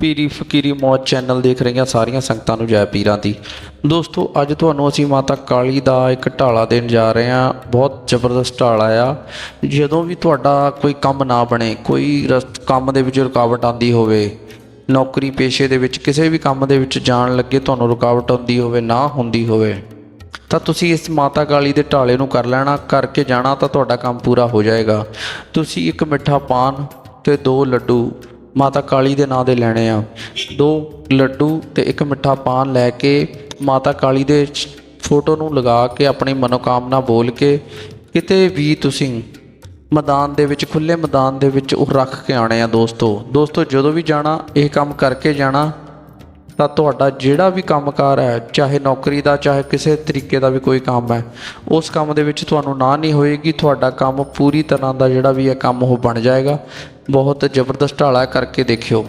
ਪੀਰੀ ਫਕੀਰੀ ਮੌਤ ਚੈਨਲ ਦੇਖ ਰਹੀਆਂ ਸਾਰੀਆਂ ਸੰਗਤਾਂ ਨੂੰ ਜੈ ਪੀਰਾਂ ਦੀ। ਦੋਸਤੋ, ਅੱਜ ਤੁਹਾਨੂੰ ਅਸੀਂ ਮਾਤਾ ਕਾਲੀ ਦਾ ਇੱਕ ਢਾਲਾ ਦੇਣ ਜਾ ਰਹੇ ਹਾਂ। ਬਹੁਤ ਜ਼ਬਰਦਸਤ ਢਾਲਾ ਆ। ਜਦੋਂ ਵੀ ਤੁਹਾਡਾ ਕੋਈ ਕੰਮ ਨਾ ਬਣੇ, ਕੋਈ ਰਸ- ਕੰਮ ਦੇ ਵਿੱਚ ਰੁਕਾਵਟ ਆਂਦੀ ਹੋਵੇ, ਨੌਕਰੀ ਪੇਸ਼ੇ ਦੇ ਵਿੱਚ ਕਿਸੇ ਵੀ ਕੰਮ ਦੇ ਵਿੱਚ ਜਾਣ ਲੱਗੇ ਤੁਹਾਨੂੰ ਰੁਕਾਵਟ ਆਉਂਦੀ ਹੋਵੇ, ਨਾ ਹੁੰਦੀ ਹੋਵੇ, ਤਾਂ ਤੁਸੀਂ ਇਸ ਮਾਤਾ ਕਾਲੀ ਦੇ ਢਾਲੇ ਨੂੰ ਕਰ ਲੈਣਾ। ਕਰਕੇ ਜਾਣਾ ਤਾਂ ਤੁਹਾਡਾ ਕੰਮ ਪੂਰਾ ਹੋ ਜਾਏਗਾ। ਤੁਸੀਂ ਇੱਕ ਮਿੱਠਾ ਪਾਨ ਤੇ ਦੋ ਲੱਡੂ ਮਾਤਾ ਕਾਲੀ ਦੇ ਨਾਂ ਦੇ ਲੈਣੇ ਆ। ਦੋ, ਲੱਡੂ ਤੇ ਇੱਕ ਮਿੱਠਾ ਪਾਨ ਲੈ ਕੇ ਮਾਤਾ ਕਾਲੀ ਦੇ ਚ- ਫੋਟੋ ਨੂੰ ਲਗਾ ਕੇ ਆਪਣੀ ਮਨੋਕਾਮਨਾ ਬੋਲ ਕੇ ਕਿਤੇ ਵੀ ਤੁਸੀਂ ਮੈਦਾਨ ਦੇ ਵਿੱਚ ਖੁੱਲੇ ਮੈਦਾਨ ਦੇ ਵਿੱਚ ਉਹ ਰੱਖ ਕੇ ਆਣੇ ਆ ਦੋਸਤੋ। ਦੋਸਤੋ, ਜਦੋਂ ਵੀ ਜਾਣਾ, ਇਹ ਕੰਮ ਕਰਕੇ ਜਾਣਾ। ਤਾਂ ਤੁਹਾਡਾ ਜਿਹੜਾ ਵੀ ਕੰਮਕਾਰ ਹੈ, ਚਾਹੇ ਨੌਕਰੀ ਦਾ, ਚਾਹੇ ਕਿਸੇ ਤਰੀਕੇ ਦਾ ਵੀ ਕੋਈ ਕੰਮ ਹੈ, ਉਸ ਕੰਮ ਦੇ ਵਿੱਚ ਤੁਹਾਨੂੰ ਨਾ ਨਹੀਂ ਹੋਏਗੀ। ਤੁਹਾਡਾ ਕੰਮ ਪੂਰੀ ਤਰ੍ਹਾਂ ਦਾ ਜਿਹੜਾ ਵੀ ਹੈ, ਕੰਮ ਉਹ ਬਣ ਜਾਏਗਾ। ਬਹੁਤ ਜ਼ਬਰਦਸਤ ਢਾਲਾ ਕਰਕੇ ਦੇਖਿਓ।